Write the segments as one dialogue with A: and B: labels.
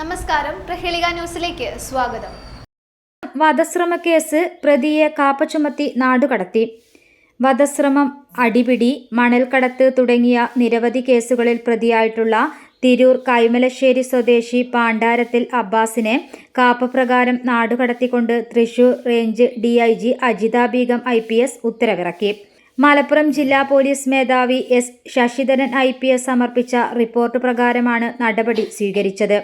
A: നമസ്കാരം. പ്രഹേളിക ന്യൂസിലേക്ക് സ്വാഗതം.
B: വധശ്രമക്കേസ് പ്രതിയെ കാപ്പ ചുമത്തി നാടുകടത്തി വധശ്രമം അടിപിടി മണൽക്കടത്ത് തുടങ്ങിയ നിരവധി കേസുകളിൽ പ്രതിയായിട്ടുള്ള തിരൂർ കൈമലശ്ശേരി സ്വദേശി പാണ്ഡാരത്തിൽ അബ്ബാസിനെ കാപ്പപ്രകാരം നാടുകടത്തിക്കൊണ്ട് Thrissur range D I G Ajitha Begum I P S ഉത്തരവിറക്കി. മലപ്പുറം ജില്ലാ പോലീസ് മേധാവി S Sasidharan I P S സമർപ്പിച്ച റിപ്പോർട്ട് പ്രകാരമാണ് നടപടി സ്വീകരിച്ചത്.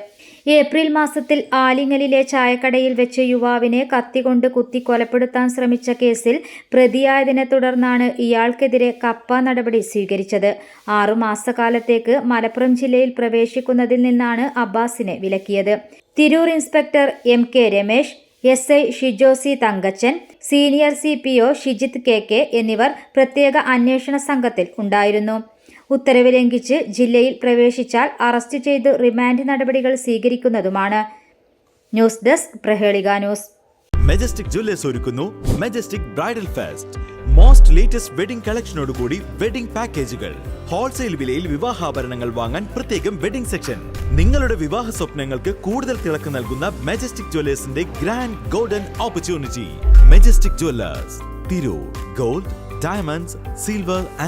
B: ഏപ്രിൽ മാസത്തിൽ ആലിങ്ങലിലെ ചായക്കടയിൽ വെച്ച് യുവാവിനെ കത്തികൊണ്ട് കുത്തി കൊലപ്പെടുത്താൻ ശ്രമിച്ച കേസിൽ പ്രതിയായതിനെ തുടർന്നാണ് ഇയാൾക്കെതിരെ കപ്പ നടപടി സ്വീകരിച്ചത്. ആറുമാസക്കാലത്തേക്ക് മലപ്പുറം ജില്ലയിൽ പ്രവേശിക്കുന്നതിൽ നിന്നാണ് അബ്ബാസിനെ വിലക്കിയത്. Tirur inspector M K Ramesh S I ഷിജോസി Thankachan senior C P O Shijith K K എന്നിവർ പ്രത്യേക അന്വേഷണ സംഘത്തിൽ ഉണ്ടായിരുന്നു. ഉത്തരവ് ലംഘിച്ച് ജില്ലയിൽ പ്രവേശിച്ചാൽ അറസ്റ്റ് ചെയ്ത് റിമാൻഡ് നടപടികൾ സ്വീകരിക്കുന്നതുമാണ്. News desk Prahelika news.
C: Majestic jewellers ഒരുക്കുന്നു Majestic bridal fest most latest wedding കളക്ഷനോടുകൂടി wedding പാക്കേജുകൾ ഹോൾസെയിൽ വിലയിൽ വിവാഹാഭരണങ്ങൾ വാങ്ങാൻ പ്രത്യേകം വെഡിംഗ് സെക്ഷൻ നിങ്ങളുടെ വിവാഹ സ്വപ്നങ്ങൾക്ക് കൂടുതൽ തിളക്കം നൽകുന്ന Majestic ജ്വല്ലേഴ്സിന്റെ grand golden opportunity Majestic jewellers Tirur gold diamonds silver